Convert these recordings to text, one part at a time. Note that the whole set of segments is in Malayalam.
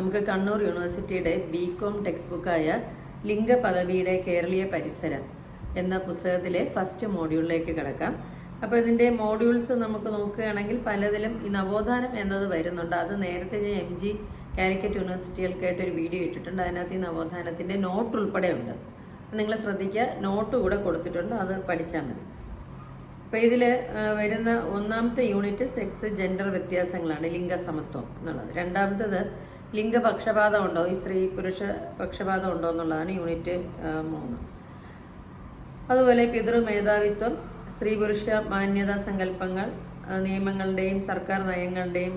നമുക്ക് കണ്ണൂർ യൂണിവേഴ്സിറ്റിയുടെ ബി കോം ടെക്സ്റ്റ് ബുക്കായ ലിംഗപദവിയുടെ കേരളീയ പരിസരം എന്ന പുസ്തകത്തിലെ ഫസ്റ്റ് മോഡ്യൂളിലേക്ക് കിടക്കാം. അപ്പോൾ ഇതിന്റെ മോഡ്യൂൾസ് നമുക്ക് നോക്കുകയാണെങ്കിൽ പലതിലും ഈ നവോത്ഥാനം എന്നത് വരുന്നുണ്ട്. അത് നേരത്തെ ഞാൻ എം ജി കാലിക്കറ്റ് യൂണിവേഴ്സിറ്റികൾക്കായിട്ട് ഒരു വീഡിയോ ഇട്ടിട്ടുണ്ട്. അതിനകത്ത് ഈ നവോത്ഥാനത്തിന്റെ നോട്ട് ഉൾപ്പെടെ ഉണ്ട് നിങ്ങൾ ശ്രദ്ധിക്കുക. നോട്ട് കൂടെ കൊടുത്തിട്ടുണ്ട്. അത് പഠിച്ചാൽ മതി. അപ്പോൾ ഇതിൽ വരുന്ന ഒന്നാമത്തെ യൂണിറ്റ് സെക്സ് ജെൻഡർ വ്യത്യാസങ്ങളാണ് ലിംഗസമത്വം എന്നുള്ളത്. രണ്ടാമത്തേത് ലിംഗപക്ഷപാതം ഉണ്ടോ ഈ സ്ത്രീ പുരുഷ പക്ഷപാതം ഉണ്ടോ എന്നുള്ളതാണ് യൂണിറ്റ് മൂന്ന്. അതുപോലെ പിതൃമേധാവിത്വം സ്ത്രീ പുരുഷ മാന്യതാ സങ്കല്പങ്ങൾ നിയമങ്ങളുടെയും സർക്കാർ നയങ്ങളുടെയും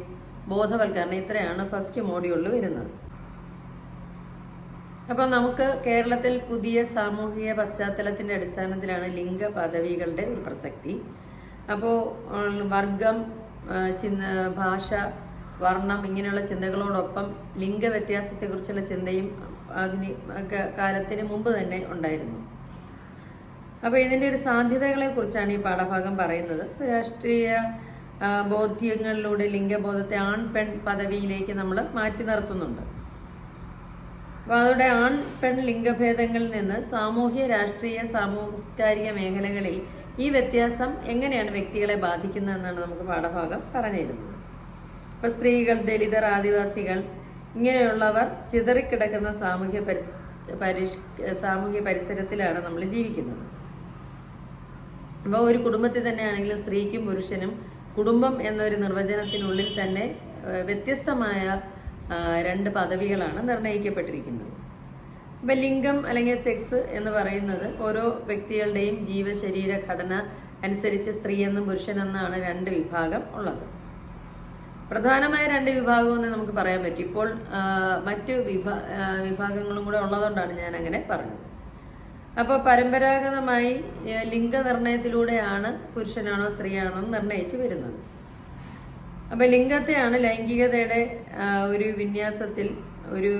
ബോധവൽക്കരണം ഇത്രയാണ് ഫസ്റ്റ് മോഡ്യൂളിൽ വരുന്നത്. അപ്പം നമുക്ക് കേരളത്തിൽ പുതിയ സാമൂഹിക പശ്ചാത്തലത്തിന്റെ അടിസ്ഥാനത്തിലാണ് ലിംഗ പദവികളുടെ ഒരു പ്രസക്തി. അപ്പോൾ വർഗം ചിന്ന ഭാഷ വർണം ഇങ്ങനെയുള്ള ചിന്തകളോടൊപ്പം ലിംഗ വ്യത്യാസത്തെക്കുറിച്ചുള്ള ചിന്തയും അതിന് കാലത്തിന് മുമ്പ് തന്നെ ഉണ്ടായിരുന്നു. അപ്പോൾ ഇതിന്റെ ഒരു സാധ്യതകളെ കുറിച്ചാണ് ഈ പാഠഭാഗം പറയുന്നത്. രാഷ്ട്രീയ ബോധ്യങ്ങളിലൂടെ ലിംഗബോധത്തെ ആൺ പെൺ പദവിയിലേക്ക് നമ്മൾ മാറ്റി നിർത്തുന്നുണ്ട്. അപ്പോൾ അതോടെ ആൺ പെൺ ലിംഗഭേദങ്ങളിൽ നിന്ന് സാമൂഹ്യ രാഷ്ട്രീയ സാംസ്കാരിക മേഖലകളിൽ ഈ വ്യത്യാസം എങ്ങനെയാണ് വ്യക്തികളെ ബാധിക്കുന്നതെന്നാണ് നമുക്ക് പാഠഭാഗം പറഞ്ഞു ഇപ്പോൾ സ്ത്രീകൾ ദലിതർ ആദിവാസികൾ ഇങ്ങനെയുള്ളവർ ചിതറിക്കിടക്കുന്ന സാമൂഹ്യ പരിസ് സാമൂഹ്യ പരിസരത്തിലാണ് നമ്മൾ ജീവിക്കുന്നത്. അപ്പോൾ ഒരു കുടുംബത്തിൽ തന്നെയാണെങ്കിലും സ്ത്രീക്കും പുരുഷനും കുടുംബം എന്നൊരു നിർവചനത്തിനുള്ളിൽ തന്നെ വ്യത്യസ്തമായ രണ്ട് പദവികളാണ് നിർണയിക്കപ്പെട്ടിരിക്കുന്നത് ഇപ്പം ലിംഗം അല്ലെങ്കിൽ സെക്സ് എന്ന് പറയുന്നത് ഓരോ വ്യക്തികളുടെയും ജീവശരീര ഘടന അനുസരിച്ച് സ്ത്രീ എന്നും പുരുഷനെന്നാണ് രണ്ട് വിഭാഗം ഉള്ളത്. പ്രധാനമായ രണ്ട് വിഭാഗം എന്ന് നമുക്ക് പറയാൻ പറ്റും. ഇപ്പോൾ മറ്റ് വിഭാ വിഭാഗങ്ങളും കൂടെ ഉള്ളതുകൊണ്ടാണ് ഞാൻ അങ്ങനെ പറഞ്ഞത്. അപ്പോൾ പരമ്പരാഗതമായി ലിംഗനിർണയത്തിലൂടെയാണ് പുരുഷനാണോ സ്ത്രീയാണോ നിർണയിച്ച് വരുന്നത്. അപ്പോൾ ലിംഗത്തെയാണ് ലൈംഗികതയുടെ ഒരു വിന്യാസത്തിൽ ഒരു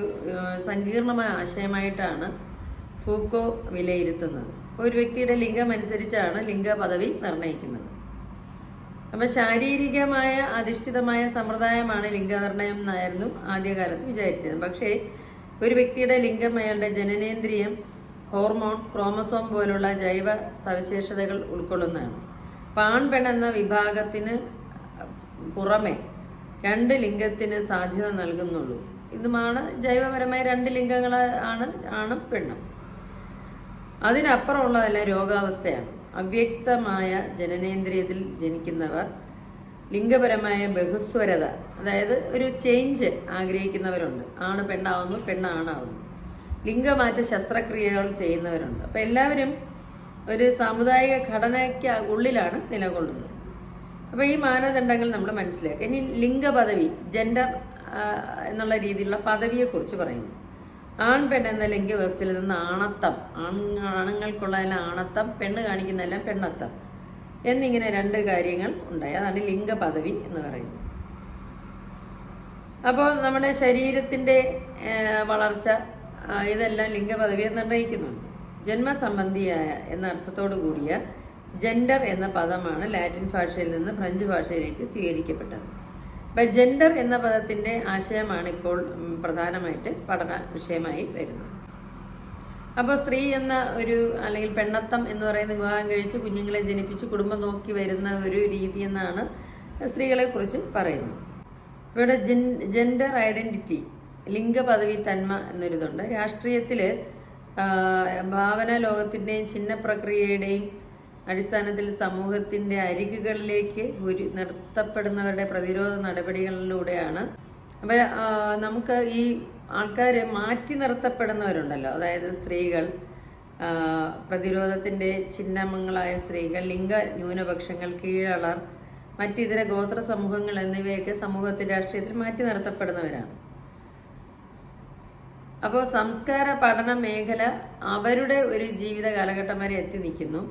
സങ്കീർണമായ ആശയമായിട്ടാണ് ഫൂക്കോ വിലയിരുത്തുന്നത്. ഒരു വ്യക്തിയുടെ ലിംഗം അനുസരിച്ചാണ് ലിംഗ പദവി നിർണയിക്കുന്നത് അപ്പം ശാരീരികമായ അധിഷ്ഠിതമായ സമ്പ്രദായമാണ് ലിംഗനിർണയം എന്നായിരുന്നു ആദ്യകാലത്ത് വിചാരിച്ചത്. പക്ഷേ ഒരു വ്യക്തിയുടെ ലിംഗം അയാളുടെ ജനനേന്ദ്രിയം ഹോർമോൺ ക്രോമസോം പോലുള്ള ജൈവ സവിശേഷതകൾ ഉൾക്കൊള്ളുന്നതാണ്. പാൺപെൺ പെൺ എന്ന വിഭാഗത്തിന് പുറമെ രണ്ട് ലിംഗത്തിന് സാധ്യത നൽകുന്നുള്ളൂ. ഇതുമാണ് ജൈവപരമായ രണ്ട് ലിംഗങ്ങൾ ആണ് ആണ് പെണ്ണും. അതിനപ്പുറമുള്ളതെല്ലാം രോഗാവസ്ഥയാണ്. അവ്യക്തമായ ജനനേന്ദ്രിയത്തിൽ ജനിക്കുന്നവർ ലിംഗപരമായ ബഹുസ്വരത അതായത് ഒരു ചേഞ്ച് ആഗ്രഹിക്കുന്നവരുണ്ട്. ആണ് പെണ്ണാവുന്നു പെണ്ണ് ആണാവുന്നു ലിംഗമാറ്റ ശസ്ത്രക്രിയകൾ ചെയ്യുന്നവരുണ്ട്. അപ്പം എല്ലാവരും ഒരു സാമുദായിക ഘടനയ്ക്ക് ഉള്ളിലാണ് നിലകൊള്ളുന്നത്. അപ്പോൾ ഈ മാനദണ്ഡങ്ങൾ നമ്മൾ മനസ്സിലാക്കുക. ഇനി ലിംഗപദവി ജെൻഡർ എന്നുള്ള രീതിയിലുള്ള പദവിയെക്കുറിച്ച് പറയുന്നു. ആൺ പെൺ എന്ന ലിംഗവ്യവസ്ഥയിൽ നിന്ന് ആണത്തം. ആൺ ആണുങ്ങൾക്കുള്ള ആണത്തം പെണ്ണ് കാണിക്കുന്നതെല്ലാം പെണ്ണത്തം. എന്നിങ്ങനെ രണ്ട് കാര്യങ്ങൾ ഉണ്ടായി. അതാണ് ലിംഗ പദവി എന്ന് പറയുന്നത്. അപ്പോൾ നമ്മുടെ ശരീരത്തിന്റെ വളർച്ച ഇതെല്ലാം ലിംഗപദവിയെ നിർണയിക്കുന്നുണ്ട്. ജന്മസംബന്ധിയായ എന്ന അർത്ഥത്തോടു കൂടിയ ജെൻഡർ എന്ന പദമാണ് ലാറ്റിൻ ഭാഷയിൽ നിന്ന് ഫ്രഞ്ച് ഭാഷയിലേക്ക് സ്വീകരിക്കപ്പെട്ടത്. അപ്പം ജെൻഡർ എന്ന പദത്തിന്റെ ആശയമാണ് ഇപ്പോൾ പ്രധാനമായിട്ട് പഠന വിഷയമായി വരുന്നത്. അപ്പോൾ സ്ത്രീ എന്ന ഒരു അല്ലെങ്കിൽ പെണ്ണത്തം എന്ന് പറയുന്ന വിവാഹം കഴിച്ച് കുഞ്ഞുങ്ങളെ ജനിപ്പിച്ച് കുടുംബം നോക്കി വരുന്ന ഒരു രീതി എന്നാണ് സ്ത്രീകളെ കുറിച്ച് പറയുന്നത്. ഇവിടെ ജെൻ ജെൻഡർ ഐഡന്റിറ്റി ലിംഗപദവി തന്മ എന്നൊരിതുണ്ട്. രാഷ്ട്രീയത്തിൽ ഭാവന ലോകത്തിന്റെയും ചിഹ്ന പ്രക്രിയയുടെയും അടിസ്ഥാനത്തിൽ സമൂഹത്തിന്റെ അരികുകളിലേക്ക് ഒരു നിർത്തപ്പെടുന്നവരുടെ പ്രതിരോധ നടപടികളിലൂടെയാണ്. അപ്പം നമുക്ക് ഈ ആൾക്കാരെ മാറ്റി നിർത്തപ്പെടുന്നവരുണ്ടല്ലോ. അതായത് സ്ത്രീകൾ പ്രതിരോധത്തിന്റെ ചിഹ്നങ്ങളായ സ്ത്രീകൾ ലിംഗ ന്യൂനപക്ഷങ്ങൾ കീഴളർ മറ്റിതര ഗോത്ര സമൂഹങ്ങൾ എന്നിവയൊക്കെ സമൂഹത്തിൽ രാഷ്ട്രീയത്തിൽ മാറ്റി നിർത്തപ്പെടുന്നവരാണ്. അപ്പോൾ സംസ്കാര പഠന മേഖല അവരുടെ ഒരു ജീവിത കാലഘട്ടം വരെ എത്തി നിൽക്കുന്നു.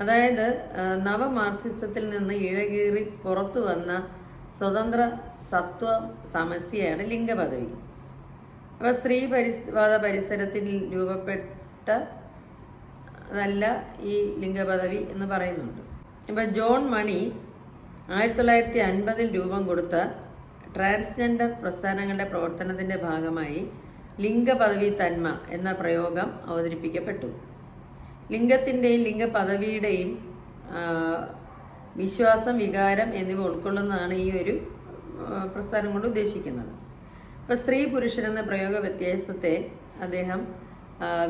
അതായത് നവമാർക്സിസത്തിൽ നിന്ന് ഇഴകീറി പുറത്തു വന്ന സ്വതന്ത്ര സത്വ സമസ്യയാണ് ലിംഗപദവി. അപ്പോൾ സ്ത്രീ പരിവാദ പരിസരത്തിൽ രൂപപ്പെട്ട അതല്ല ഈ ലിംഗപദവി എന്ന് പറയുന്നുണ്ട്. ഇപ്പം ജോൺ മണി ആയിരത്തി തൊള്ളായിരത്തി അൻപതിൽ രൂപം കൊടുത്ത ട്രാൻസ്ജെൻഡർ പ്രസ്ഥാനങ്ങളുടെ പ്രവർത്തനത്തിന്റെ ഭാഗമായി ലിംഗപദവി തന്മ എന്ന പ്രയോഗം അവതരിപ്പിക്കപ്പെട്ടു. ലിംഗത്തിന്റെയും ലിംഗപദവിയുടെയും വിശ്വാസം വികാരം എന്നിവ ഉൾക്കൊള്ളുന്നതാണ് ഈ ഒരു പ്രസ്ഥാനം കൊണ്ട് ഉദ്ദേശിക്കുന്നത്. ഇപ്പം സ്ത്രീ പുരുഷൻ എന്ന പ്രയോഗ വ്യത്യാസത്തെ അദ്ദേഹം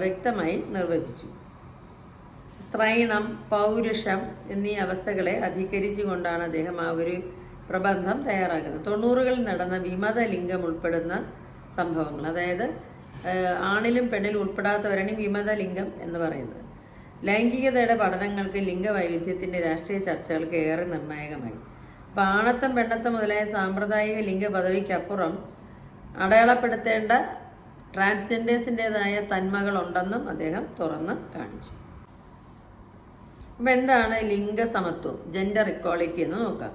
വ്യക്തമായി നിർവചിച്ചു. സ്ത്രൈണം പൗരുഷം എന്നീ അവസ്ഥകളെ അധികരിച്ചുകൊണ്ടാണ് അദ്ദേഹം ആ ഒരു പ്രബന്ധം തയ്യാറാക്കുന്നത്. തൊണ്ണൂറുകളിൽ നടന്ന വിമത ലിംഗം ഉൾപ്പെടുന്ന സംഭവങ്ങൾ. അതായത് ആണിലും പെണ്ണിലും ഉൾപ്പെടാത്തവരാണ് വിമത ലിംഗം എന്ന് പറയുന്നത്. ലൈംഗികതയുടെ പഠനങ്ങൾക്ക് ലിംഗവൈവിധ്യത്തിന്റെ രാഷ്ട്രീയ ചർച്ചകൾക്ക് ഏറെ നിർണായകമായി. പാണത്തം പെണ്ണത്തം മുതലായ സാമ്പ്രദായിക ലിംഗ പദവിക്കപ്പുറം അടയാളപ്പെടുത്തേണ്ട ട്രാൻസ്ജെൻഡേഴ്സിന്റെതായ തന്മകളുണ്ടെന്നും അദ്ദേഹം തുറന്ന് കാണിച്ചു. അപ്പം എന്താണ് ലിംഗസമത്വം? ജെൻഡർ ഇക്വാളിറ്റി എന്ന് നോക്കാം.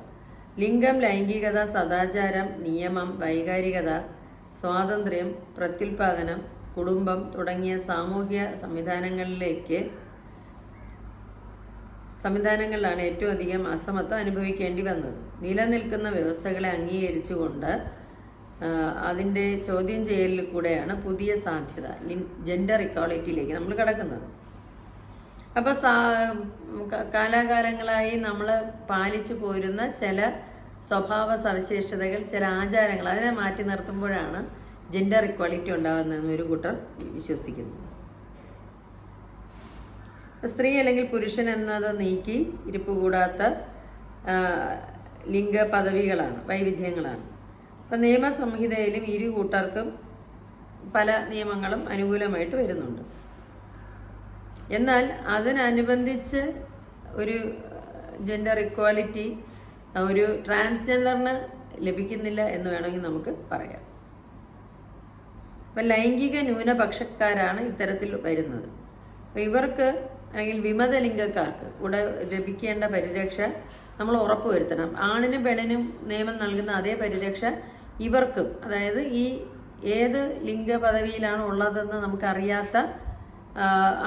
ലിംഗം ലൈംഗികത സദാചാരം നിയമം വൈകാരികത സ്വാതന്ത്ര്യം പ്രത്യുൽപാദനം കുടുംബം തുടങ്ങിയ സാമൂഹ്യ സംവിധാനങ്ങളിലേക്ക് സംവിധാനങ്ങളിലാണ് ഏറ്റവും അധികം അസമത്വം അനുഭവിക്കേണ്ടി വന്നത്. നിലനിൽക്കുന്ന വ്യവസ്ഥകളെ അംഗീകരിച്ചുകൊണ്ട് അതിന്റെ ചോദ്യം ചെയ്യലിൽ കൂടെയാണ് പുതിയ സാധ്യത ജെൻഡർ ഇക്വാളിറ്റിയിലേക്ക് നമ്മൾ കിടക്കുന്നത്. അപ്പോൾ കാലാകാലങ്ങളായി നമ്മൾ പാലിച്ചു പോരുന്ന ചില സ്വഭാവ സവിശേഷതകൾ ചില ആചാരങ്ങൾ അതിനെ മാറ്റി നിർത്തുമ്പോഴാണ് ജെൻഡർ ഇക്വാളിറ്റി ഉണ്ടാകുന്നതെന്ന് ഒരു കൂട്ടർ വിശ്വസിക്കുന്നു. സ്ത്രീ അല്ലെങ്കിൽ പുരുഷൻ എന്നത് നീക്കി ഇരിപ്പ് കൂടാത്ത ലിംഗ പദവികളാണ് വൈവിധ്യങ്ങളാണ്. അപ്പം നിയമസംഹിതയിലും ഇരു കൂട്ടർക്കും പല നിയമങ്ങളും അനുകൂലമായിട്ട് വരുന്നുണ്ട്. എന്നാൽ അതിനനുബന്ധിച്ച് ഒരു ജെൻഡർ ഇക്വാലിറ്റി ഒരു ട്രാൻസ്ജെൻഡറിന് ലഭിക്കുന്നില്ല എന്ന് വേണമെങ്കിൽ നമുക്ക് പറയാം. അപ്പം ലൈംഗിക ന്യൂനപക്ഷക്കാരാണ് ഇത്തരത്തിൽ വരുന്നത്. അപ്പം ഇവർക്ക് അല്ലെങ്കിൽ വിമത ലിംഗക്കാർക്ക് കൂടെ ലഭിക്കേണ്ട പരിരക്ഷ നമ്മൾ ഉറപ്പുവരുത്തണം ആണിനും പെണ്ണിനും നിയമം നൽകുന്ന അതേ പരിരക്ഷ ഇവർക്കും. അതായത് ഈ ഏത് ലിംഗ പദവിയിലാണ് ഉള്ളതെന്ന് നമുക്കറിയാത്ത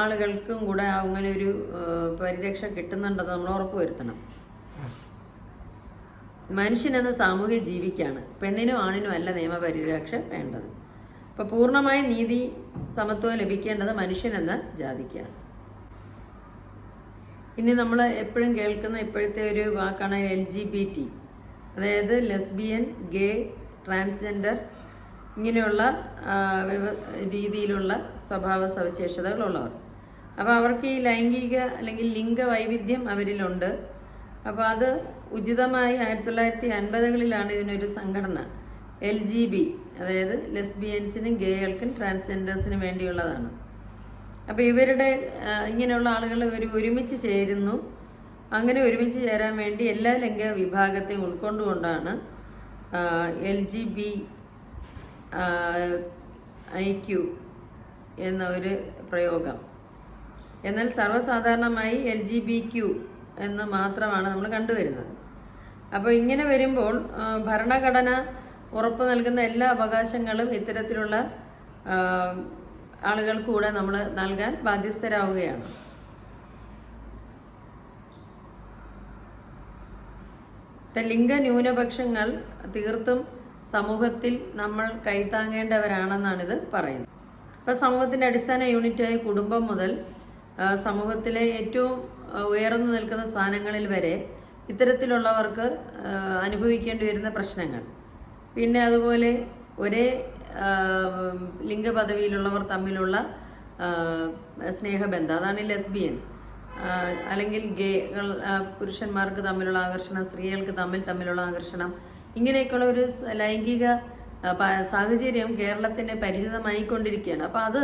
ആളുകൾക്കും കൂടെ അങ്ങനെ ഒരു പരിരക്ഷ കിട്ടുന്നുണ്ടെന്ന് നമ്മൾ ഉറപ്പുവരുത്തണം മനുഷ്യൻ എന്ന സാമൂഹ്യ ജീവിക്കാണ്. പെണ്ണിനും ആണിനും അല്ല നിയമപരിരക്ഷ വേണ്ടത്. അപ്പോൾ പൂർണമായ നീതി സമത്വം ലഭിക്കേണ്ടത് മനുഷ്യനെന്ന ജാതിക്കാണ്. ഇനി നമ്മൾ എപ്പോഴും കേൾക്കുന്ന ഇപ്പോഴത്തെ ഒരു വാക്കാണ് എൽ ജി ബി ടി അതായത് ലെസ്ബിയൻ ഗേ ട്രാൻസ്ജെൻഡർ ഇങ്ങനെയുള്ള രീതിയിലുള്ള സ്വഭാവ സവിശേഷതകളുള്ളവർ. അപ്പോൾ അവർക്ക് ഈ ലൈംഗിക അല്ലെങ്കിൽ ലിംഗ ലിംഗവൈവിധ്യം അവരിലുണ്ട്. അപ്പോൾ അത് ഉചിതമായി ആയിരത്തി തൊള്ളായിരത്തി അൻപതുകളിലാണ് ഇതിനൊരു സംഘടന. എൽ ജി ബി അതായത് ലെസ്ബിയൻസിനും ഗേകൾക്കും ട്രാൻസ്ജെൻഡേഴ്സിനും വേണ്ടിയുള്ളതാണ്. അപ്പോൾ ഇവരുടെ ഇങ്ങനെയുള്ള ആളുകൾ ഇവർ ഒരുമിച്ച് ചേരുന്നു. അങ്ങനെ ഒരുമിച്ച് ചേരാൻ വേണ്ടി എല്ലാ ലിംഗ വിഭാഗത്തെയും ഉൾക്കൊണ്ടുകൊണ്ടാണ് L G B I Q എന്ന ഒരു പ്രയോഗം. എന്നാൽ സർവസാധാരണമായി എൽ ജി ബി ക്യു എന്ന് മാത്രമാണ് നമ്മൾ കണ്ടുവരുന്നത്. അപ്പോൾ ഇങ്ങനെ വരുമ്പോൾ ഭരണഘടന ഉറപ്പു നൽകുന്ന എല്ലാ അവകാശങ്ങളും ഇത്തരത്തിലുള്ള ആ, ആളുകൾക്ക് കൂടെ നമ്മൾ നൽകാൻ ബാധ്യസ്ഥരാവുകയാണ്. ഇപ്പം ലിംഗ ന്യൂനപക്ഷങ്ങൾ തീർത്തും സമൂഹത്തിൽ നമ്മൾ കൈത്താങ്ങേണ്ടവരാണെന്നാണിത് പറയുന്നത്. ഇപ്പം സമൂഹത്തിന്റെ അടിസ്ഥാന യൂണിറ്റായ കുടുംബം മുതൽ സമൂഹത്തിലെ ഏറ്റവും ഉയർന്നു നിൽക്കുന്ന സ്ഥാനങ്ങളിൽ വരെ ഇത്തരത്തിലുള്ളവർക്ക് അനുഭവിക്കേണ്ടി വരുന്ന പ്രശ്നങ്ങൾ. പിന്നെ അതുപോലെ ഒരേ ലിംഗപദവിയിലുള്ളവർ തമ്മിലുള്ള സ്നേഹബന്ധം. അതാണ് ലെസ്ബിയൻ. അല്ലെങ്കിൽ ഗേകൾ പുരുഷന്മാർക്ക് തമ്മിലുള്ള ആകർഷണം സ്ത്രീകൾക്ക് തമ്മിൽ തമ്മിലുള്ള ആകർഷണം. ഇങ്ങനെയൊക്കെയുള്ള ഒരു ലൈംഗിക സാഹചര്യം കേരളത്തിന് പരിചിതമായിക്കൊണ്ടിരിക്കുകയാണ്. അപ്പോൾ അത്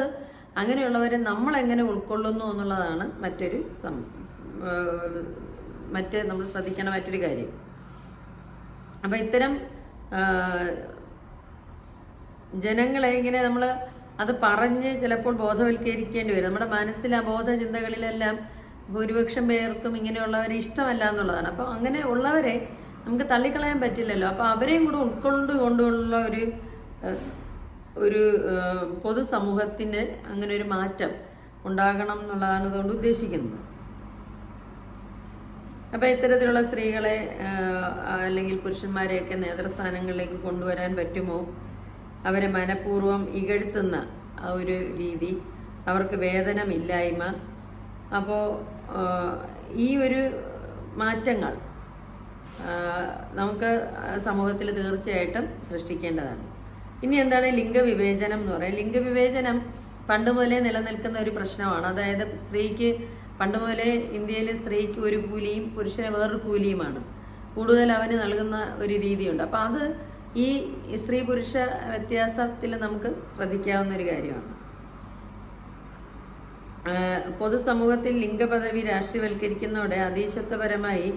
അങ്ങനെയുള്ളവരെ നമ്മൾ എങ്ങനെ ഉൾക്കൊള്ളുന്നു എന്നുള്ളതാണ് മറ്റൊരു സം മറ്റ് നമ്മൾ ശ്രദ്ധിക്കേണ്ട മറ്റൊരു കാര്യം. അപ്പം ഇത്തരം ജനങ്ങളെ ഇങ്ങനെ നമ്മൾ അത് പറഞ്ഞ് ചിലപ്പോൾ ബോധവൽക്കരിക്കേണ്ടി വരും. നമ്മുടെ മനസ്സിൽ അബോധ ചിന്തകളിലെല്ലാം ഭൂരിപക്ഷം പേർക്കും ഇങ്ങനെയുള്ളവരെ ഇഷ്ടമല്ല എന്നുള്ളതാണ്. അപ്പോൾ അങ്ങനെ ഉള്ളവരെ നമുക്ക് തള്ളിക്കളയാൻ പറ്റില്ലല്ലോ. അപ്പോൾ അവരെയും കൂടെ ഉൾക്കൊണ്ട് കൊണ്ടുള്ള ഒരു ഒരു പൊതുസമൂഹത്തിന് അങ്ങനെ ഒരു മാറ്റം ഉണ്ടാകണം എന്നുള്ളതാണ് ഇതുകൊണ്ട് ഉദ്ദേശിക്കുന്നത്. അപ്പം ഇത്തരത്തിലുള്ള സ്ത്രീകളെ അല്ലെങ്കിൽ പുരുഷന്മാരെയൊക്കെ നേതൃസ്ഥാനങ്ങളിലേക്ക് കൊണ്ടുവരാൻ പറ്റുമോ? അവരെ മനഃപൂർവം ഇകഴ്ത്തുന്ന ഒരു രീതി. അവർക്ക് വേതനമില്ലായ്മ. അപ്പോൾ ഈ ഒരു മാറ്റങ്ങൾ നമുക്ക് സമൂഹത്തിൽ തീർച്ചയായിട്ടും സൃഷ്ടിക്കേണ്ടതാണ്. ഇനി എന്താണ് ലിംഗവിവേചനം എന്ന് പറയുന്നത് ലിംഗവിവേചനം പണ്ട് മുതലേ നിലനിൽക്കുന്ന ഒരു പ്രശ്നമാണ്. അതായത് സ്ത്രീക്ക് പണ്ട് മുതലേ ഇന്ത്യയിൽ സ്ത്രീക്ക് ഒരു കൂലിയും പുരുഷന് വേറൊരു കൂലിയുമാണ്. കൂടുതൽ അവന് നൽകുന്ന ഒരു രീതിയുണ്ട്. അപ്പം അത് ഈ സ്ത്രീ പുരുഷ വ്യത്യാസത്തിൽ നമുക്ക് ശ്രദ്ധിക്കാവുന്ന ഒരു കാര്യമാണ് പൊതുസമൂഹത്തിൽ ലിംഗപദവി രാഷ്ട്രീയവൽക്കരിക്കുന്നതോടെ അതീശത്വപരമായി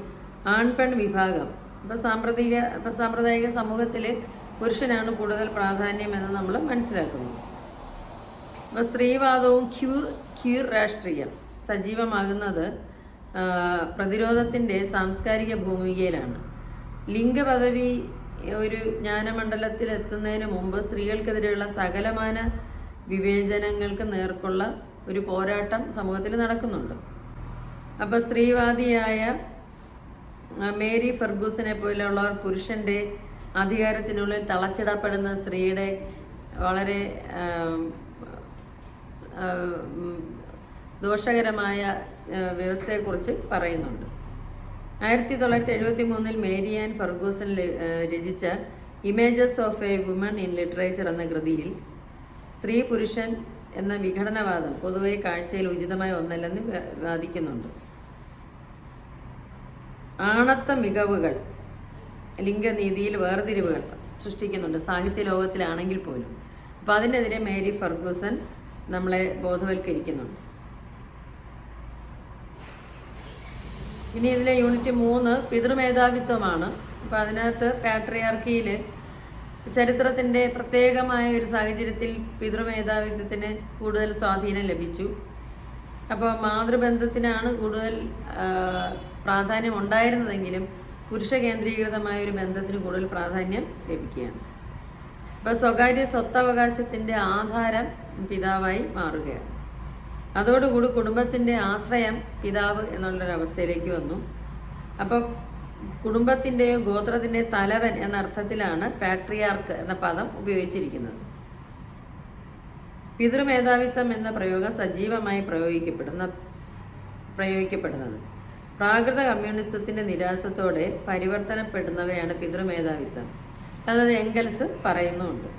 ആൺപെൺ വിഭാഗം ഇപ്പൊ സാമ്പ്രദായിക ഇപ്പൊ സാമ്പ്രദായിക സമൂഹത്തിൽ പുരുഷനാണ് കൂടുതൽ പ്രാധാന്യം എന്ന് നമ്മൾ മനസ്സിലാക്കുന്നു. അപ്പൊ സ്ത്രീവാദവും ക്യൂർ ക്യൂർ രാഷ്ട്രീയം സജീവമാകുന്നത് പ്രതിരോധത്തിന്റെ സാംസ്കാരിക ഭൂമികയിലാണ്. ലിംഗപദവി ഒരു ജ്ഞാനമണ്ഡലത്തിൽ എത്തുന്നതിന് മുമ്പ് സ്ത്രീകൾക്കെതിരെയുള്ള സകലമാന വിവേചനങ്ങൾക്ക് നേർക്കുള്ള ഒരു പോരാട്ടം സമൂഹത്തിൽ നടക്കുന്നുണ്ട്. അപ്പോൾ സ്ത്രീവാദിയായ മേരി ഫെർഗൂസിനെ പോലെയുള്ളവർ പുരുഷന്റെ അധികാരത്തിനുള്ളിൽ തളച്ചിടപ്പെടുന്ന സ്ത്രീയുടെ വളരെ ദോഷകരമായ വ്യവസ്ഥയെക്കുറിച്ച് പറയുന്നുണ്ട്. ആയിരത്തി തൊള്ളായിരത്തി എഴുപത്തി മൂന്നിൽ മേരി ആൻ ഫർഗൂസൺ രചിച്ച images of a woman in literature എന്ന കൃതിയിൽ സ്ത്രീ പുരുഷൻ എന്ന വിഘടനവാദം പൊതുവെ കാഴ്ചയിൽ ഉചിതമായ ഒന്നല്ലെന്ന് വാദിക്കുന്നുണ്ട്. ആണത്ത മികവുകൾ ലിംഗനീതിയിൽ വേർതിരിവുകൾ സൃഷ്ടിക്കുന്നുണ്ട്. സാഹിത്യ ലോകത്തിലാണെങ്കിൽ പോലും. അപ്പം അതിനെതിരെ മേരി ഫർഗൂസൺ നമ്മളെ ബോധവൽക്കരിക്കുന്നുണ്ട്. ഇനി ഇതിലെ യൂണിറ്റ് മൂന്ന് പിതൃമേധാവിത്വമാണ്. അപ്പം അതിനകത്ത് പാട്രിയാർക്കിയിൽ ചരിത്രത്തിന്റെ പ്രത്യേകമായ ഒരു സാഹചര്യത്തിൽ പിതൃമേധാവിത്വത്തിന് കൂടുതൽ സ്വാധീനം ലഭിച്ചു. അപ്പോൾ മാതൃബന്ധത്തിനാണ് കൂടുതൽ പ്രാധാന്യം ഉണ്ടായിരുന്നതെങ്കിലും പുരുഷ കേന്ദ്രീകൃതമായ ഒരു ബന്ധത്തിന് കൂടുതൽ പ്രാധാന്യം ലഭിക്കുകയാണ്. അപ്പോൾ സ്വകാര്യ സ്വത്തവകാശത്തിന്റെ ആധാരം പിതാവായി മാറുകയാണ്. അതോടുകൂടി കുടുംബത്തിന്റെ ആശ്രയം പിതാവ് എന്നുള്ളൊരവസ്ഥയിലേക്ക് വന്നു. അപ്പം കുടുംബത്തിന്റെയോ ഗോത്രത്തിന്റെ തലവൻ എന്ന അർത്ഥത്തിലാണ് പാട്രിയാർക്ക് എന്ന പദം ഉപയോഗിച്ചിരിക്കുന്നത്. പിതൃമേധാവിത്വം എന്ന പ്രയോഗം സജീവമായി പ്രയോഗിക്കപ്പെടുന്ന പ്രയോഗിക്കപ്പെടുന്നത്. പ്രാകൃത കമ്മ്യൂണിസത്തിന്റെ നിരാശത്തോടെ പരിവർത്തനപ്പെടുന്നവയാണ് പിതൃമേധാവിത്വം. എന്നത് എങ്കൽസ് പറയുന്നുമുണ്ട്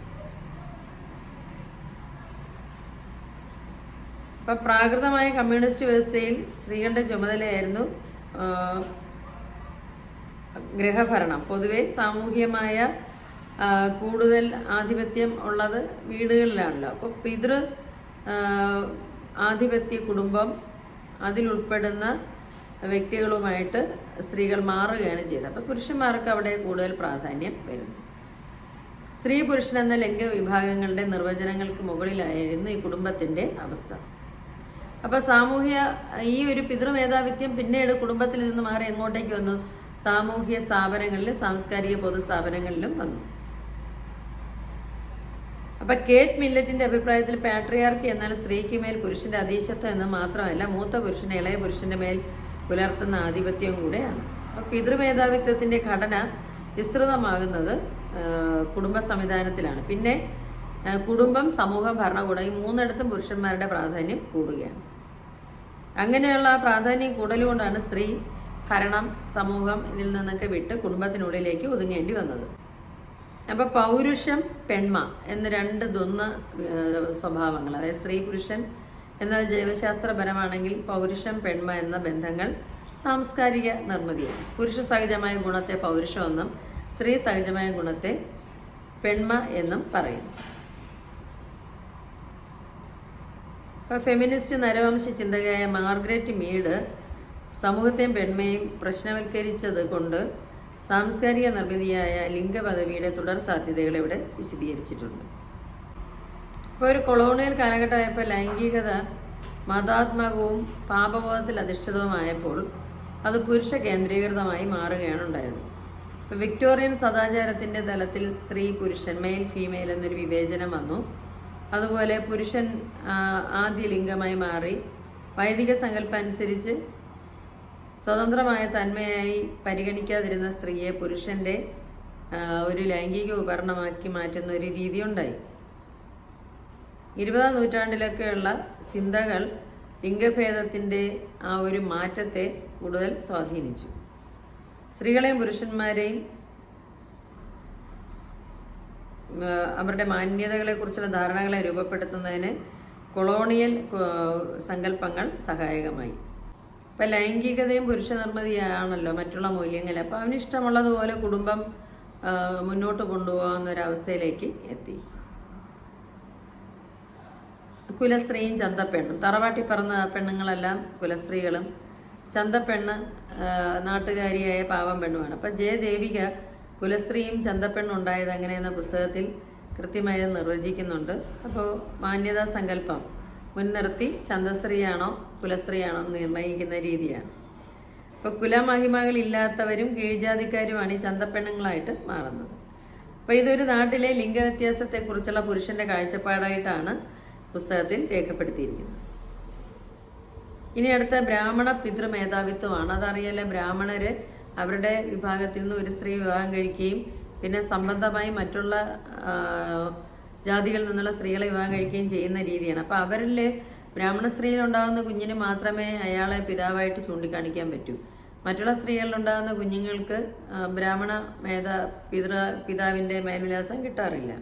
അപ്പൊ പ്രാകൃതമായ കമ്മ്യൂണിസ്റ്റ് വ്യവസ്ഥയിൽ സ്ത്രീകളുടെ ചുമതലയായിരുന്നു ഗൃഹഭരണം. പൊതുവെ സാമൂഹികമായ കൂടുതൽ ആധിപത്യം ഉള്ളത് വീടുകളിലാണല്ലോ. അപ്പോൾ പിതൃ ആധിപത്യ കുടുംബം അതിലുൾപ്പെടുന്ന വ്യക്തികളുമായിട്ട് സ്ത്രീകൾ മാറുകയാണ് ചെയ്തത്. അപ്പോൾ പുരുഷന്മാർക്ക് അവിടെ കൂടുതൽ പ്രാധാന്യം വരുന്നു. സ്ത്രീ പുരുഷൻ എന്ന ലിംഗ വിഭാഗങ്ങളുടെ നിർവചനങ്ങൾക്ക് മുകളിലായിരുന്നു ഈ കുടുംബത്തിന്റെ അവസ്ഥ. അപ്പൊ സാമൂഹ്യ ഈ ഒരു പിതൃമേധാവിത്യം പിന്നീട് കുടുംബത്തിൽ നിന്ന് മാറി എങ്ങോട്ടേക്ക് വന്നു? സാമൂഹ്യ സ്ഥാപനങ്ങളിലും സാംസ്കാരിക പൊതുസ്ഥാപനങ്ങളിലും വന്നു. അപ്പൊ കേറ്റ് മില്ലറ്റിന്റെ അഭിപ്രായത്തിൽ പാട്രിയാർക്കി എന്നാൽ സ്ത്രീക്ക് മേൽ പുരുഷന്റെ അതീശത്വം എന്ന് മാത്രമല്ല മൂത്ത പുരുഷന് ഇളയ പുരുഷന്റെ മേൽ പുലർത്തുന്ന ആധിപത്യവും കൂടെയാണ്. അപ്പൊ പിതൃമേധാവിത്വത്തിന്റെ ഘടന വിസ്തൃതമാകുന്നത് കുടുംബ സംവിധാനത്തിലാണ്. പിന്നെ കുടുംബം സമൂഹം ഭരണകൂടം ഈ മൂന്നിടത്തും പുരുഷന്മാരുടെ പ്രാധാന്യം കൂടുകയാണ്. അങ്ങനെയുള്ള പ്രാധാന്യം കൂടലുകൊണ്ടാണ് സ്ത്രീ ഭരണം സമൂഹം ഇതിൽ നിന്നൊക്കെ വിട്ട് കുടുംബത്തിനുള്ളിലേക്ക് ഒതുങ്ങേണ്ടി വന്നത്. അപ്പൊ പൗരുഷം പെൺമ എന്ന രണ്ട് ദ്വന്ന സ്വഭാവങ്ങൾ. അതായത് സ്ത്രീ പുരുഷൻ എന്ന ജൈവശാസ്ത്രപരമാണെങ്കിൽ പൗരുഷം പെൺമ എന്ന ബന്ധങ്ങൾ സാംസ്കാരിക നിർമ്മിതിയാണ്. പുരുഷ സഹജമായ ഗുണത്തെ പൗരുഷമെന്നും സ്ത്രീ സഹജമായ ഗുണത്തെ പെൺമ എന്നും പറയുന്നു അപ്പോൾ ഫെമിനിസ്റ്റ് നരവംശ ചിന്തകയായ മാർഗ്രറ്റ് മീഡ് സമൂഹത്തെയും പെൺമയും പ്രശ്നവൽക്കരിച്ചത് കൊണ്ട് സാംസ്കാരിക നിർമ്മിതിയായ ലിംഗപദവിയുടെ തുടർ സാധ്യതകൾ ഇവിടെ വിശദീകരിച്ചിട്ടുണ്ട്. ഇപ്പോൾ ഒരു കൊളോണിയൽ കാലഘട്ടമായപ്പോൾ ലൈംഗികത മതാത്മകവും പാപബോധത്തിൽ അധിഷ്ഠിതവുമായപ്പോൾ അത് പുരുഷ കേന്ദ്രീകൃതമായി മാറുകയാണ് ഉണ്ടായത്. വിക്ടോറിയൻ സദാചാരത്തിന്റെ തലത്തിൽ സ്ത്രീ പുരുഷൻ മെയിൽ ഫീമെയിൽ എന്നൊരു വിവേചനം വന്നു. അതുപോലെ പുരുഷൻ ആദ്യ ലിംഗമായി മാറി. വൈദിക സങ്കല്പം അനുസരിച്ച് സ്വതന്ത്രമായ തന്മയായി പരിഗണിക്കാതിരുന്ന സ്ത്രീയെ പുരുഷന്റെ ഒരു ലൈംഗിക ഉപകരണമാക്കി മാറ്റുന്ന ഒരു രീതി ഉണ്ടായി ഇരുപതാം നൂറ്റാണ്ടിലൊക്കെയുള്ള ചിന്തകൾ ലിംഗഭേദത്തിന്റെ ആ ഒരു മാറ്റത്തെ കൂടുതൽ സ്വാധീനിച്ചു. സ്ത്രീകളെയും പുരുഷന്മാരെയും അവരുടെ മാന്യതകളെ കുറിച്ചുള്ള ധാരണകളെ രൂപപ്പെടുത്തുന്നതിന് കൊളോണിയൽ സങ്കല്പങ്ങൾ സഹായകമായി. ഇപ്പൊ ലൈംഗികതയും പുരുഷ നിർമ്മിതിയാണല്ലോ മറ്റുള്ള മൂല്യങ്ങൾ. അപ്പൊ അവനിഷ്ടമുള്ളതുപോലെ കുടുംബം മുന്നോട്ട് കൊണ്ടുപോകാവുന്ന ഒരു അവസ്ഥയിലേക്ക് എത്തി. കുലസ്ത്രീയും ചന്തപ്പെണ്ണും. തറവാട്ടി പറഞ്ഞ പെണ്ണുങ്ങളെല്ലാം കുലസ്ത്രീകളും. ചന്തപ്പെണ്ണ് നാട്ടുകാരിയായ പാവം പെണ്ണുമാണ്. അപ്പം ജയദേവിക കുലസ്ത്രീയും ചന്തപ്പെണ്ണും ഉണ്ടായത് എങ്ങനെയെന്ന പുസ്തകത്തിൽ കൃത്യമായി നിർവചിക്കുന്നുണ്ട്. അപ്പോൾ മാന്യതാ സങ്കല്പം. മുൻനിർത്തി ചന്തസ്ത്രീയാണോ കുലസ്ത്രീയാണോ എന്ന് നിർണയിക്കുന്ന രീതിയാണ്. ഇപ്പോൾ കുലമഹിമകൾ ഇല്ലാത്തവരും കീഴ്ജാതിക്കാരുമാണ് ഈ ചന്തപ്പെണ്ണുങ്ങളായിട്ട് മാറുന്നത്. അപ്പോൾ ഇതൊരു നാട്ടിലെ ലിംഗവ്യത്യാസത്തെക്കുറിച്ചുള്ള പുരുഷന്റെ കാഴ്ചപ്പാടായിട്ടാണ് പുസ്തകത്തിൽ രേഖപ്പെടുത്തിയിരിക്കുന്നത്. ഇനി അടുത്ത ബ്രാഹ്മണ പിതൃമേധാവിത്വമാണ് അതറിയാലേ ബ്രാഹ്മണര് അവരുടെ വിഭാഗത്തിൽ നിന്ന് ഒരു സ്ത്രീ വിവാഹം കഴിക്കുകയും പിന്നെ സംബന്ധമായി മറ്റുള്ള ജാതികളിൽ നിന്നുള്ള സ്ത്രീകളെ വിവാഹം കഴിക്കുകയും ചെയ്യുന്ന രീതിയാണ്. അപ്പൊ അവരിൽ ബ്രാഹ്മണ സ്ത്രീയിൽ ഉണ്ടാകുന്ന കുഞ്ഞിന് മാത്രമേ അയാളെ പിതാവായിട്ട് ചൂണ്ടിക്കാണിക്കാൻ പറ്റൂ. മറ്റുള്ള സ്ത്രീകളിൽ ഉണ്ടാകുന്ന കുഞ്ഞുങ്ങൾക്ക് ബ്രാഹ്മണ മേധ പിതൃ പിതാവിന്റെ മേൽവിലാസം കിട്ടാറില്ല.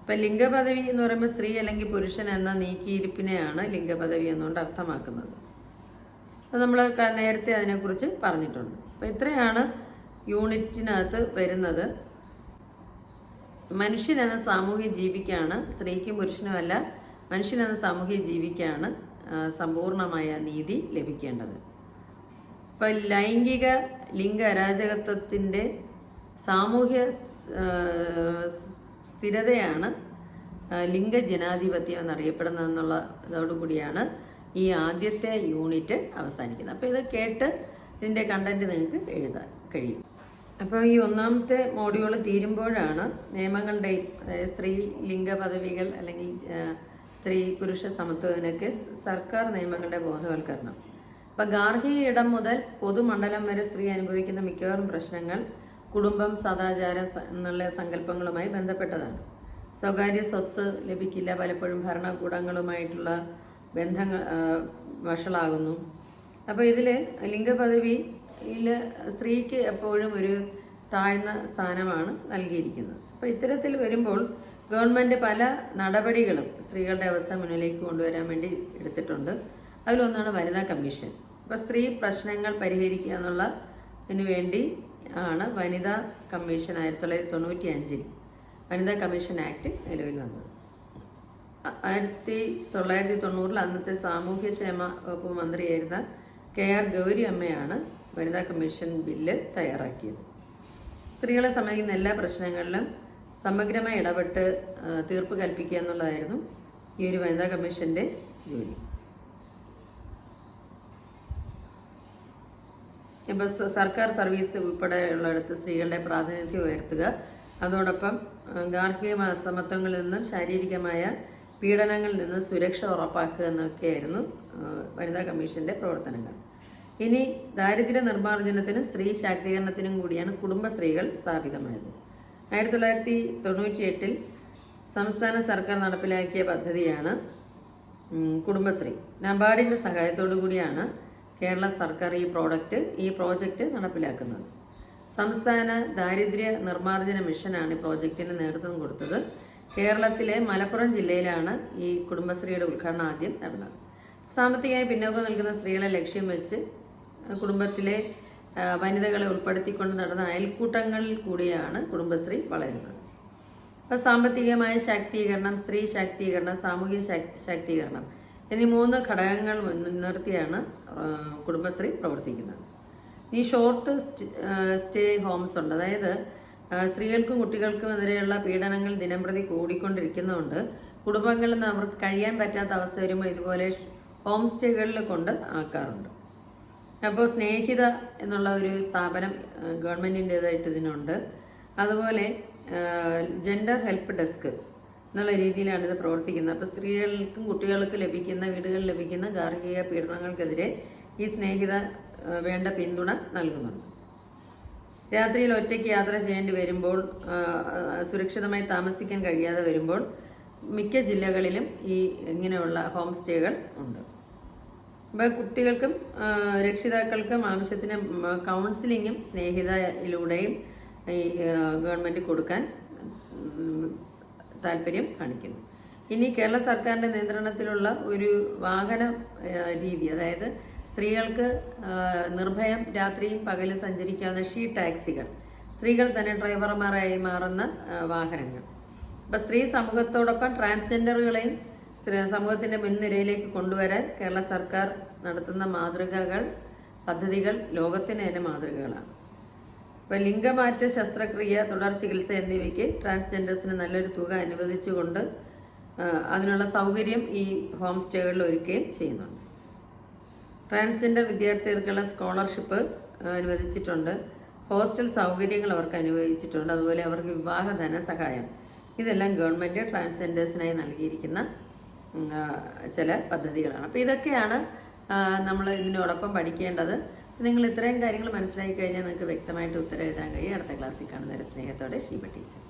ഇപ്പൊ ലിംഗപദവി എന്ന് പറയുമ്പോൾ സ്ത്രീ അല്ലെങ്കിൽ പുരുഷൻ എന്ന നീക്കിയിരിപ്പിനെയാണ് ലിംഗപദവി എന്നുകൊണ്ട് അർത്ഥമാക്കുന്നത്. അത് നമ്മൾ നേരത്തെ അതിനെക്കുറിച്ച് പറഞ്ഞിട്ടുണ്ട്. അപ്പൊ ഇത്രയാണ് യൂണിറ്റിനകത്ത് വരുന്നത്. മനുഷ്യൻ എന്ന സാമൂഹ്യ ജീവിക്കാണ് സ്ത്രീക്കും പുരുഷനുമല്ല മനുഷ്യൻ എന്ന സാമൂഹ്യ ജീവിക്കാണ് സമ്പൂർണമായ നീതി ലഭിക്കേണ്ടത്. ഇപ്പൊ ലൈംഗിക ലിംഗ അരാജകത്വത്തിന്റെ സാമൂഹ്യ സ്ഥിരതയാണ് ലിംഗ ജനാധിപത്യം എന്നറിയപ്പെടുന്നതെന്നുള്ള ഇതോടുകൂടിയാണ് ഈ ആദ്യത്തെ യൂണിറ്റ് അവസാനിക്കുന്നത്. അപ്പോൾ ഇത് കേട്ട് ഇതിന്റെ കണ്ടന്റ് നിങ്ങൾക്ക് എഴുതാൻ കഴിയും. അപ്പോൾ ഈ ഒന്നാമത്തെ മോഡ്യൂൾ തീരുമ്പോഴാണ് നിയമങ്ങളുടെയും അതായത് സ്ത്രീ ലിംഗ പദവികൾ അല്ലെങ്കിൽ സ്ത്രീ പുരുഷ സമത്വത്തിനൊക്കെ സർക്കാർ നിയമങ്ങളുടെ ബോധവൽക്കരണം. അപ്പൊ ഗാർഹിക ഇടം മുതൽ പൊതുമണ്ഡലം വരെ സ്ത്രീ അനുഭവിക്കുന്ന മിക്കവാറും പ്രശ്നങ്ങൾ കുടുംബം സദാചാരം എന്നുള്ള സങ്കല്പങ്ങളുമായി ബന്ധപ്പെട്ടതാണ്. സ്വകാര്യ സ്വത്ത് ലഭിക്കില്ല പലപ്പോഴും ഭരണകൂടങ്ങളുമായിട്ടുള്ള ബന്ധങ്ങൾ വഷളാകുന്നു. അപ്പോൾ ഇതിൽ ലിംഗപദവിയിൽ സ്ത്രീക്ക് എപ്പോഴും ഒരു താഴ്ന്ന സ്ഥാനമാണ് നൽകിയിരിക്കുന്നത്. അപ്പോൾ ഇത്തരത്തിൽ വരുമ്പോൾ ഗവൺമെന്റ് പല നടപടികളും സ്ത്രീകളുടെ അവസ്ഥ മുന്നിലേക്ക് കൊണ്ടുവരാൻ വേണ്ടി എടുത്തിട്ടുണ്ട്. അതിലൊന്നാണ് വനിതാ കമ്മീഷൻ. അപ്പോൾ സ്ത്രീ പ്രശ്നങ്ങൾ പരിഹരിക്കുക എന്നുള്ള ഇതിനു വേണ്ടി ആണ് വനിതാ കമ്മീഷൻ ആയിരത്തി തൊള്ളായിരത്തി തൊണ്ണൂറ്റി അഞ്ചിൽ വനിതാ കമ്മീഷൻ ആക്ട് നിലവിൽ വന്നത്. ആയിരത്തി തൊള്ളായിരത്തി തൊണ്ണൂറിൽ അന്നത്തെ സാമൂഹ്യക്ഷേമ വകുപ്പ് മന്ത്രിയായിരുന്ന കെ ആർ ഗൗരി അമ്മയാണ് വനിതാ കമ്മീഷൻ ബില്ല് തയ്യാറാക്കിയത്. സ്ത്രീകളെ സംബന്ധിക്കുന്ന എല്ലാ പ്രശ്നങ്ങളിലും സമഗ്രമായി ഇടപെട്ട് തീർപ്പ് കൽപ്പിക്കുക എന്നുള്ളതായിരുന്നു ഈ ഒരു വനിതാ കമ്മീഷന്റെ ജോലി. ഇപ്പൊ സ- സർക്കാർ സർവീസ് ഉൾപ്പെടെയുള്ളിടത്ത് സ്ത്രീകളുടെ പ്രാതിനിധ്യം ഉയർത്തുക അതോടൊപ്പം ഗാർഹിക അസമത്വങ്ങളിൽ നിന്നും ശാരീരികമായ പീഡനങ്ങളിൽ നിന്നും സുരക്ഷ ഉറപ്പാക്കുക എന്നൊക്കെയായിരുന്നു വനിതാ കമ്മീഷന്റെ പ്രവർത്തനങ്ങൾ. ഇനി ദാരിദ്ര്യ നിർമ്മാർജനത്തിനും സ്ത്രീ ശാക്തീകരണത്തിനും കൂടിയാണ് കുടുംബശ്രീകൾ സ്ഥാപിതമായത്. ആയിരത്തി തൊള്ളായിരത്തി തൊണ്ണൂറ്റി എട്ടിൽ സംസ്ഥാന സർക്കാർ നടപ്പിലാക്കിയ പദ്ധതിയാണ് കുടുംബശ്രീ. നബാർഡിന്റെ സഹായത്തോടു കൂടിയാണ് കേരള സർക്കാർ ഈ പ്രോഡക്റ്റ് ഈ പ്രോജക്റ്റ് നടപ്പിലാക്കുന്നത്. സംസ്ഥാന ദാരിദ്ര്യ നിർമ്മാർജന മിഷനാണ് ഈ പ്രോജക്റ്റിന് നേതൃത്വം കൊടുത്തത്. കേരളത്തിലെ മലപ്പുറം ജില്ലയിലാണ് ഈ കുടുംബശ്രീയുടെ ഉദ്ഘാടനം ആദ്യം നടന്നത്. സാമ്പത്തികമായി പിന്നോക്കം നിൽക്കുന്ന സ്ത്രീകളെ ലക്ഷ്യം വെച്ച് കുടുംബത്തിലെ വനിതകളെ ഉൾപ്പെടുത്തിക്കൊണ്ട് നടന്ന അയൽക്കൂട്ടങ്ങളിൽ കൂടിയാണ് കുടുംബശ്രീ വളരുന്നത്. അപ്പോൾ സാമ്പത്തികമായ ശാക്തീകരണം സ്ത്രീ ശാക്തീകരണം സാമൂഹിക ശാക്തീകരണം എന്നീ മൂന്ന് ഘടകങ്ങൾ മുൻനിർത്തിയാണ് കുടുംബശ്രീ പ്രവർത്തിക്കുന്നത്. ഈ ഷോർട്ട് സ്റ്റേ ഹോംസ് ഉണ്ട്. അതായത് സ്ത്രീകൾക്കും കുട്ടികൾക്കും എതിരെയുള്ള പീഡനങ്ങൾ ദിനംപ്രതി കൂടിക്കൊണ്ടിരിക്കുന്നതുകൊണ്ട് കുടുംബങ്ങളിൽ നിന്ന് അവർക്ക് കഴിയാൻ പറ്റാത്ത അവസ്ഥ വരുമ്പോൾ ഇതുപോലെ ഹോം സ്റ്റേകളിൽ കൊണ്ട് ആക്കാറുണ്ട്. അപ്പോൾ സ്നേഹിത എന്നുള്ള ഒരു സ്ഥാപനം ഗവൺമെന്റിന്റേതായിട്ട് ഇതിനുണ്ട്. അതുപോലെ ജെൻഡർ ഹെൽപ്പ് ഡെസ്ക് എന്നുള്ള രീതിയിലാണ് ഇത് പ്രവർത്തിക്കുന്നത്. അപ്പോൾ സ്ത്രീകൾക്കും കുട്ടികൾക്കും ലഭിക്കുന്ന വീടുകളിൽ ലഭിക്കുന്ന ഗാർഹിക പീഡനങ്ങൾക്കെതിരെ ഈ സ്നേഹിത വേണ്ട പിന്തുണ നൽകുന്നുണ്ട്. രാത്രിയിൽ ഒറ്റയ്ക്ക് യാത്ര ചെയ്യേണ്ടി വരുമ്പോൾ സുരക്ഷിതമായി താമസിക്കാൻ കഴിയാതെ വരുമ്പോൾ മിക്ക ജില്ലകളിലും ഈ ഇങ്ങനെയുള്ള ഹോം സ്റ്റേകൾ ഉണ്ട്. അപ്പോൾ കുട്ടികൾക്കും രക്ഷിതാക്കൾക്കും ആവശ്യത്തിന് കൗൺസിലിങ്ങും സ്നേഹിതയിലൂടെയും ഈ ഗവൺമെന്റ് കൊടുക്കാൻ താല്പര്യം കാണിക്കുന്നു. ഇനി കേരള സർക്കാരിന്റെ നിയന്ത്രണത്തിലുള്ള ഒരു വാഹന രീതി അതായത് സ്ത്രീകൾക്ക് നിർഭയം രാത്രിയും പകലും സഞ്ചരിക്കാവുന്ന ഷീ ടാക്സികൾ. സ്ത്രീകൾ തന്നെ ഡ്രൈവർമാരായി മാറുന്ന വാഹനങ്ങൾ. അപ്പം സ്ത്രീ സമൂഹത്തോടൊപ്പം ട്രാൻസ്ജെൻഡറുകളെയും സമൂഹത്തിന്റെ മുൻനിരയിലേക്ക് കൊണ്ടുവരാൻ കേരള സർക്കാർ നടത്തുന്ന മാതൃകകൾ പദ്ധതികൾ ലോകത്തിന് തന്നെ മാതൃകകളാണ്. ഇപ്പം ലിംഗമാറ്റ ശസ്ത്രക്രിയ തുടർ ചികിത്സ എന്നിവയ്ക്ക് ട്രാൻസ്ജെൻഡേഴ്സിന് നല്ലൊരു തുക അനുവദിച്ചുകൊണ്ട് അതിനുള്ള സൗകര്യം ഈ ഹോം സ്റ്റേകളിൽ ഒരുക്കുകയും ചെയ്യുന്നുണ്ട്. ട്രാൻസ്ജെൻഡർ വിദ്യാർത്ഥികൾക്കുള്ള സ്കോളർഷിപ്പ് അനുവദിച്ചിട്ടുണ്ട്. ഹോസ്റ്റൽ സൗകര്യങ്ങൾ അവർക്ക് അനുവദിച്ചിട്ടുണ്ട്. അതുപോലെ അവർക്ക് വിവാഹ ധനസഹായം. ഇതെല്ലാം ഗവൺമെന്റ് ട്രാൻസ്ജെൻഡേഴ്സിനായി നൽകിയിരിക്കുന്ന ചില പദ്ധതികളാണ്. അപ്പോൾ ഇതൊക്കെയാണ് നമ്മൾ ഇതിനോടൊപ്പം പഠിക്കേണ്ടത്. നിങ്ങൾ ഇത്രയും കാര്യങ്ങൾ മനസ്സിലാക്കി കഴിഞ്ഞാൽ നിങ്ങൾക്ക് വ്യക്തമായിട്ട് ഉത്തരം എഴുതാൻ കഴിയും. അടുത്ത ക്ലാസ്സിൽ കാണുന്നവരെ സ്നേഹത്തോടെ ഷീബ ടീച്ചർ.